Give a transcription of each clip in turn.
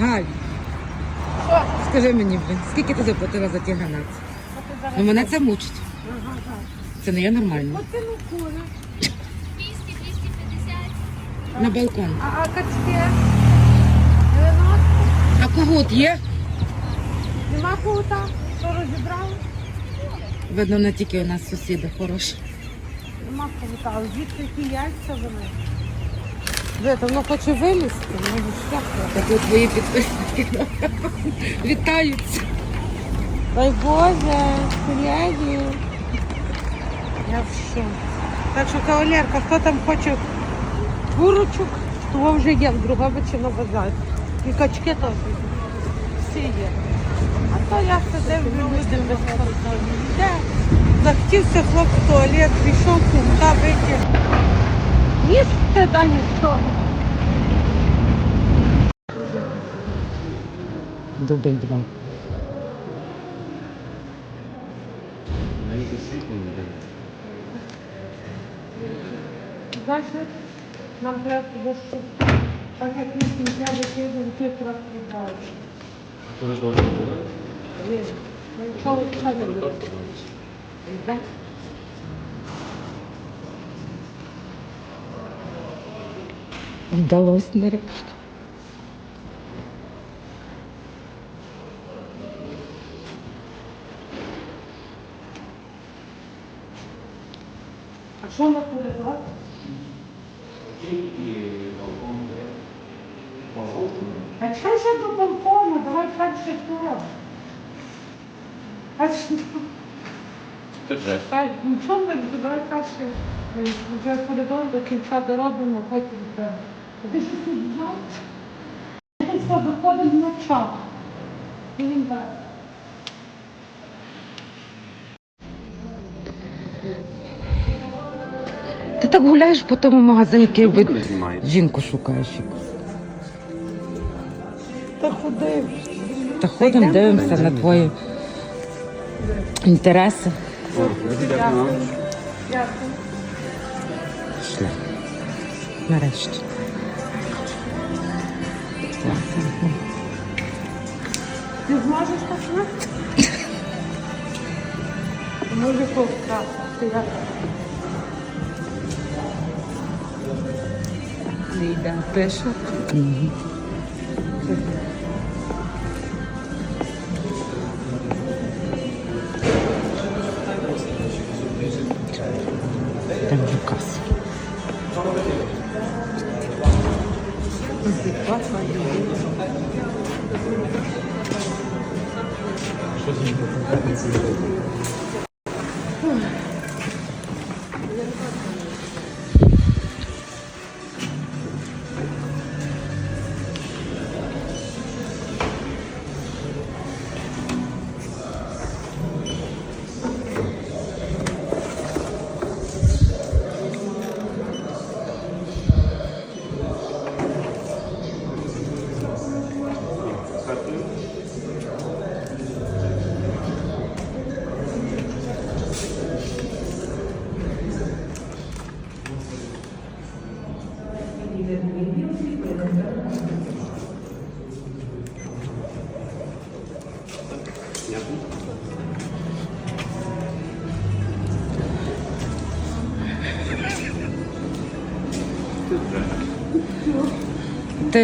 Галь, Що? скажи мені, блін, скільки ти заплатила за ті гранати? Ну мене це мучить. Це не є нормально. Оце ну кури. 200, 250. На балкон. А, а качки? 90? А когут є? Нема кута? Що розібрали? Видно, не тільки у нас сусіди хороші. Нема кута. А звідки які яйця вони? Де, то воно хоче вилізти? Ну, що? Так от твої підписники вітаються. Дай Боже, леді. Я в шоці. Так що, кавалерка, хто там хоче курочок, того вже є в Другобичі на базарі. І качки теж. Всі є. А то я сидив, люди безкоштовні. Де? Захотівся хлоп в туалет, прийшов кумка витяг. Їсти да нічого. Дубль два. Знаєш, нам треба туди що. Так як ми кінця викидаємо, ти трохи віддаєш. Хто ж должен був? Ні. Ну, Що ви кажете? Вдалося нарешті. А що на коридор? А чого ще до балкону? Давай перше тура. А що? Вже. Хай, нічого не давай перше. Вже коридор до кінця доробимо, потім йдемо. Все виходимо на. Він. Ти так гуляєш по тому магазині, який ви жінку шукаєш. Та ходив. Та ходимо, дивимося на твої інтереси. Дякую. Дякую. Нарешті. Ти зможеш починати? Може повтратити. Я не йде. Пишу. Там вже каса. Ти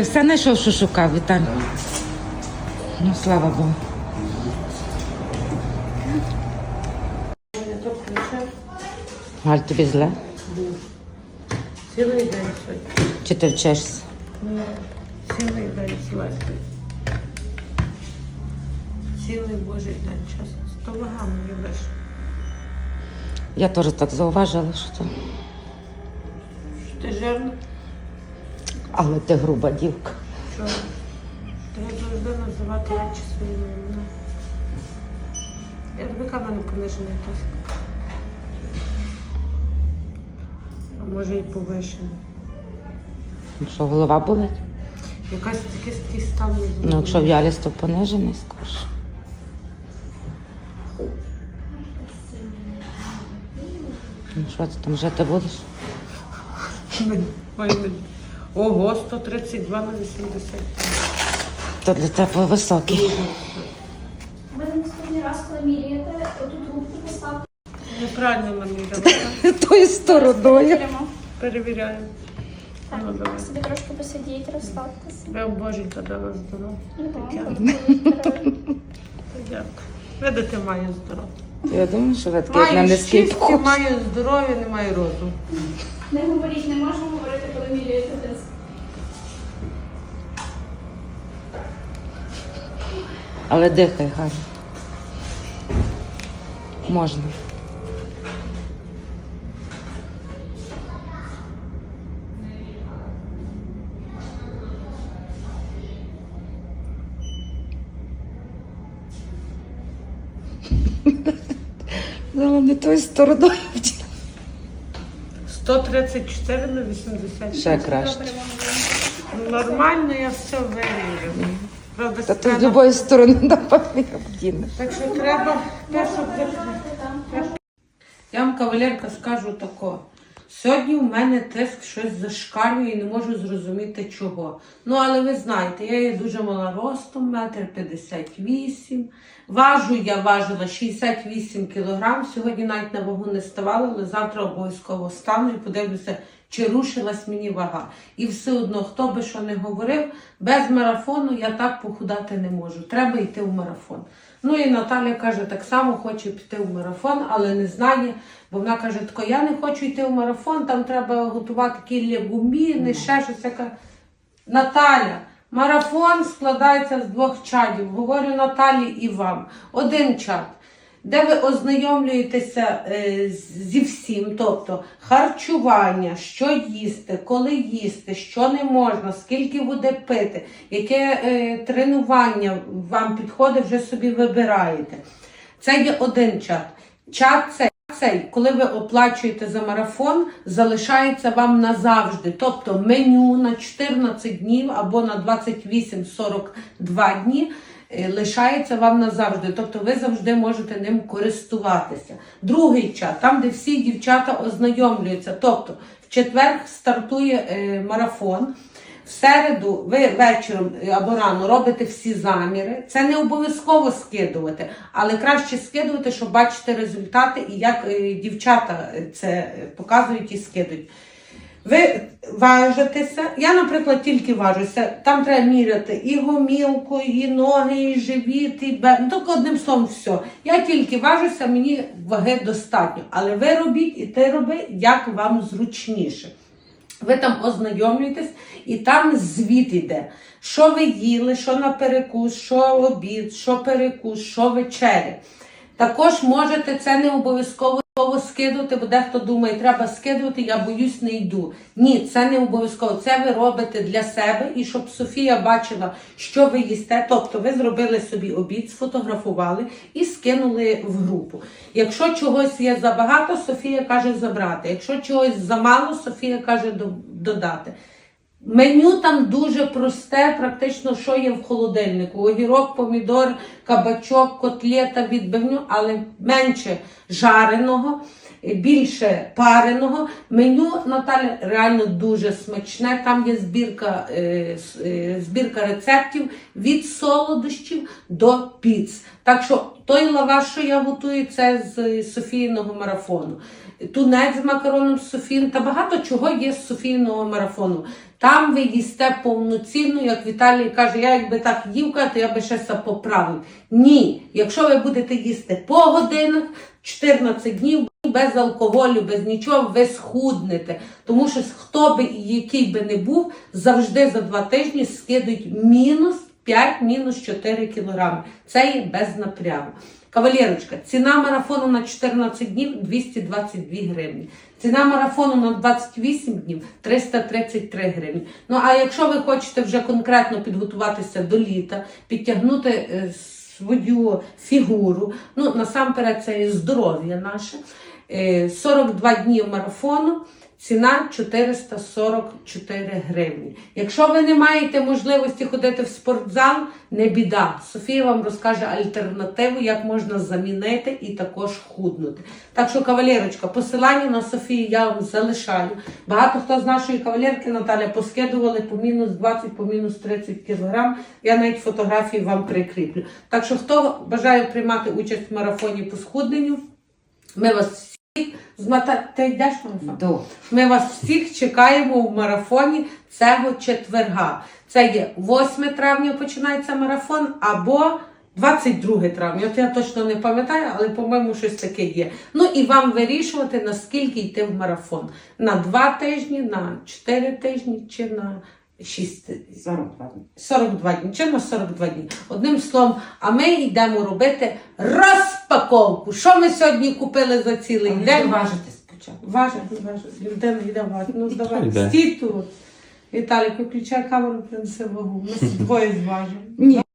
все знайшов, що шукав, Віталій? Ну, слава Богу. Галь, тобі зле? Цілий день сьогодні. Чи ти вчишся? Цілий день сьогодні. Цілий божий день чесно. Сто вагами любиш. Я теж так зауважила, що це. Що ти жирна? Але ти груба дівка. Що? Треба завжди називати речі своїми іменами. Я тобі камеру понижений тиск. А може і повишений. Ну Що, голова болить? Якась такий такий стан. Ну, якщо в'ялість, то понижений, скажеш. Ну, що ти там жити будеш? Ой, Ого, 132 на 80. То для тебе високий. Ви наступний раз, коли міряєте, оту трубку поставте. Неправильно йдемо. Тою стороною. Перевіряємо. Так, Ну, давай. собі трошки посидіть, розслабтеся. Ви боженька дала здоров'я. Ну, Таке. Дякую. Дякую. Видите, маю здоров'я. Я думаю, що ви таке на Маю низький щастя, вкус. маю здоров'я, не маю розуму. Не говоріть, не можна говорити, коли міряєте тиск. Але дихай гарно. Можна. Ну, не тою стороною. 134 на 80. Ще краще. Нормально, я все виріжу. Правда, Та ти з любої сторони напевне обдіне. Так що треба те, що... Я вам, кавалерка, скажу тако. Сьогодні у мене тиск щось зашкалює і не можу зрозуміти чого. Ну, але ви знаєте, я є дуже мала ростом, метр 58. Важу я важила 68 кілограм. Сьогодні навіть на вагу не ставала, але завтра обов'язково стану і подивлюся, чи рушилась мені вага. І все одно, хто би що не говорив, без марафону я так похудати не можу. Треба йти в марафон. Ну і Наталя каже, так само хоче піти в марафон, але не знає, бо вона каже, тако, я не хочу йти в марафон, там треба готувати кілля гуміни, ще щось. Я кажу, Наталя, марафон складається з двох чатів. Говорю Наталі і вам. Один чат, де ви ознайомлюєтеся е, зі всім, тобто харчування, що їсти, коли їсти, що не можна, скільки буде пити, яке е, тренування вам підходить, вже собі вибираєте. Це є один чат. Чат цей, цей, коли ви оплачуєте за марафон, залишається вам назавжди. Тобто меню на 14 днів або на 28-42 дні е, лишається вам назавжди. Тобто ви завжди можете ним користуватися. Другий чат, там, де всі дівчата ознайомлюються. Тобто в четвер стартує е, марафон. В середу ви вечором е, або рано робите всі заміри. Це не обов'язково скидувати, але краще скидувати, щоб бачити результати і як е, дівчата е, це показують і скидують. Ви важитеся. Я, наприклад, тільки важуся. Там треба міряти і гомілку, і ноги, і живіт, і бе... ну, тільки одним словом все. Я тільки важуся, мені ваги достатньо. Але ви робіть і ти роби, як вам зручніше. Ви там ознайомлюєтесь, і там звіт йде, Що ви їли, що на перекус, що обід, що перекус, що вечеря. Також можете це не обов'язково скидувати, бо дехто думає, треба скидувати, я боюсь, не йду. Ні, це не обов'язково. Це ви робите для себе і щоб Софія бачила, що ви їсте. Тобто ви зробили собі обід, сфотографували і скинули в групу. Якщо чогось є забагато, Софія каже забрати. Якщо чогось замало, Софія каже додати. Меню там дуже просте, практично, що є в холодильнику. Огірок, помідор, кабачок, котлета, відбивню, але менше жареного, більше пареного. Меню Наталя реально дуже смачне. Там є збірка, е, е, збірка рецептів від солодощів до піц. Так що той лаваш, що я готую, це з Софійного марафону. Тунець з макароном з Софіїн та багато чого є з Софійного марафону. Там ви їсте повноцінно, як Віталій каже, я якби так їв, то я би ще це поправив. Ні, якщо ви будете їсти по годинах, 14 днів без алкоголю, без нічого, ви схуднете. Тому що хто би який би не був, завжди за два тижні скидуть мінус 5, мінус 4 кілограми. Це є без напрягу. Кавалерочка, ціна марафону на 14 днів 222 гривні. Ціна марафону на 28 днів 333 гривні. Ну а якщо ви хочете вже конкретно підготуватися до літа, підтягнути е, свою фігуру, ну насамперед це і здоров'я наше. Е, 42 дні марафону. Ціна 444 гривні. Якщо ви не маєте можливості ходити в спортзал, не біда. Софія вам розкаже альтернативу, як можна замінити і також худнути. Так що, кавалерочка, посилання на Софію я вам залишаю. Багато хто з нашої кавалерки Наталя поскидували по мінус 20, по мінус 30 кілограм. Я навіть фотографії вам прикріплю. Так що, хто бажає приймати участь в марафоні по схудненню, ми вас всіх з Ната... Ти йдеш в марафон? До. Ми вас всіх чекаємо в марафоні цього четверга. Це є 8 травня починається марафон або 22 травня. От я точно не пам'ятаю, але по-моєму щось таке є. Ну і вам вирішувати, наскільки йти в марафон. На 2 тижні, на 4 тижні чи на 6 тижнів. 42 дні. 42 дні, Чому на 42 дні. Одним словом, а ми йдемо робити розпаковку. Що ми сьогодні купили за цілий Але день? важити спочатку. Важити, важити. Людина йде важити. Ну давай, йде. стій тут. Віталік, виключай камеру, принеси вагу. Ми з двоє зважимо.